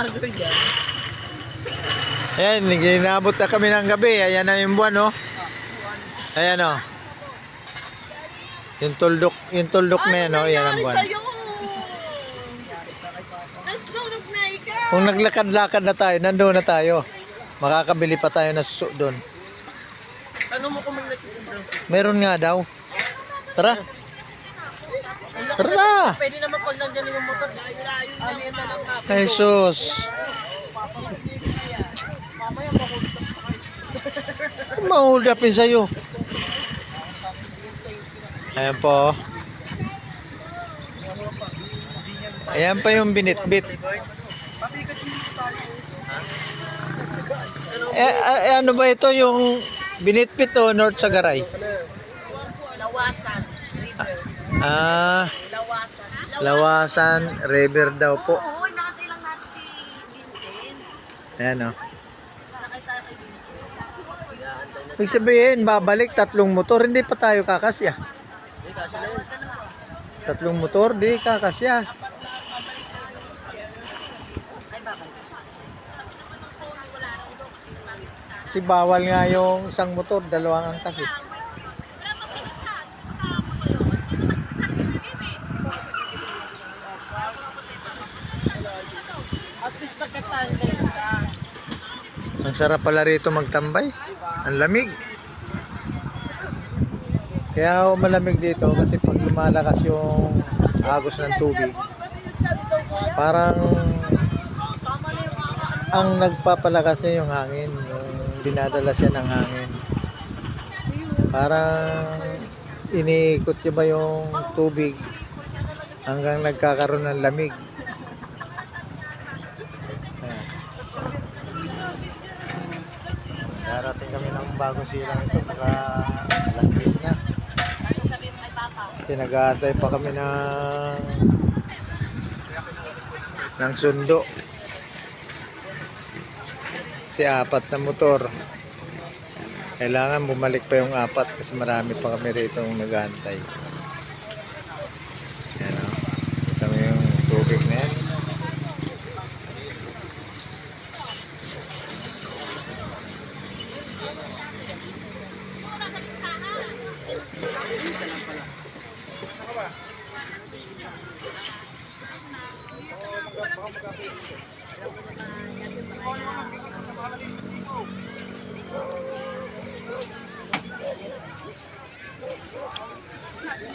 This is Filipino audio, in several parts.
Vlogger yan. Ayan, ginabot na kami ng gabi. Ayan na yung buwan, oh. Ayan, oh. Yung tuldok, yung tuldok na yan, oh. Ayan ang buwan. Nasunog na ikaw! Kung naglakad-lakad na tayo, nandoon na tayo. Makakabili pa tayo na suso doon. Ano mo kung may nagtitindrang Meron nga daw. Tara. Tara na. Pwede naman pag nandyan yung motor. Amin na lang natin. Ay, sus. Mamaya kayo. Mahold upin sa'yo. Ayan po. Ayan pa yung binitbit. Eh, eh, ano ba ito yung binitbit o North Sagaray? Lawasan. Ah, Lawasan. Lawasan River daw po. Oo, nakatay lang natin si Vincent. Ayan o. Sakay tayo kay Vincent. Ibig sabihin, babalik tatlong motor, hindi pa tayo kakasya. Hindi kasi na yun. Tatlong motor, di kakasya. Kasi bawal nga yung isang motor, dalawang angkas eh. At least nagkatangay ka. Ang sarap pala rito magtambay. Ang lamig. Kaya ako malamig dito kasi pag lumalakas yung agos ng tubig, parang ang nagpapalakas niya yung hangin, yung dinadala siya ng hangin. Parang iniikot niya ba yung tubig hanggang nagkakaroon ng lamig. Ayan. Darating kami ng bagong silang ito, baka alas 10 na. Kasi nag-aantay pa kami ng ng sundo. Si apat na motor. Kailangan bumalik pa yung apat kasi marami pa kami rito nag-aantay. Yan o. Kita mo yung tubig na yan.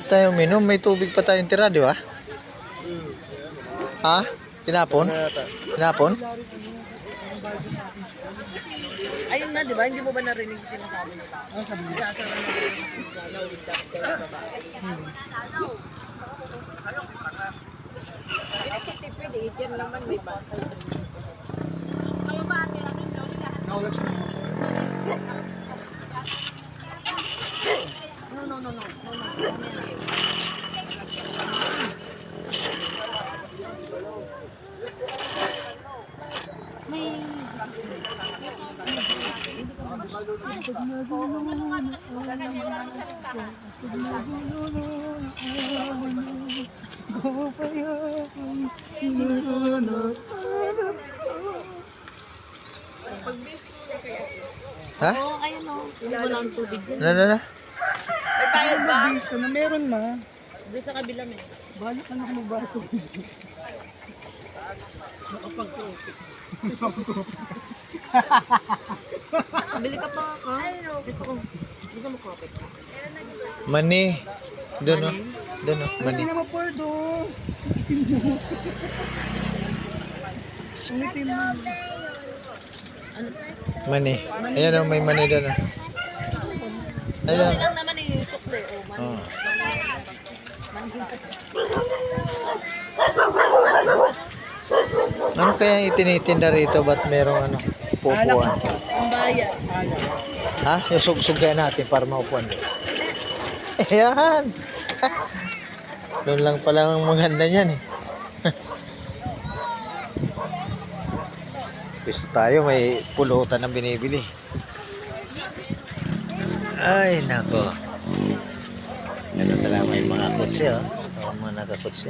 Tayo minom, may tubig pa tayong tira, di ba? Ha? Tinapon? Tinapon? Ayun na, di ba? Hindi mo ba narinig yung sinasabi ng tao? Oo, sabi niya. Sasara na rin yung sa baba. Pinakitipid eh. Diyan naman may bata. No, no, no, no. No, no. May Ha? Oo, ayun o. Wala ang tubig dyan. Ano, ano, ano? May bayad ba? na meron na. Doon sa kabila may. Balik na ako magbato. Bili ka pa ka? Ito ko. Gusto mo kopit ka? Mani. Doon o. Doon o. Mani. Hindi na mapordo. Ulitin mo. Mani. Ayan o, may mani doon o. Ayan. Lang naman yung sukle. O, man. Oh. Ano kaya itinitinda rito? Ba't merong ano? Pupuan? Ang bayan. Ha? Yung sugsug kaya natin para maupuan. Ayan. Doon lang pala ang maganda niyan eh. Gusto tayo may pulutan ng binibili. Ay, nako. Ano talaga may mga kutsi oh ang mga nakakotse.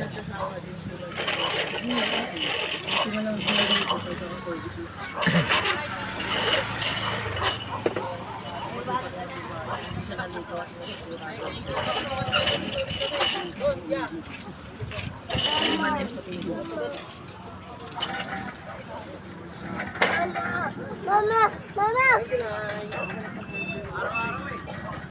Mama! Mama! Mama!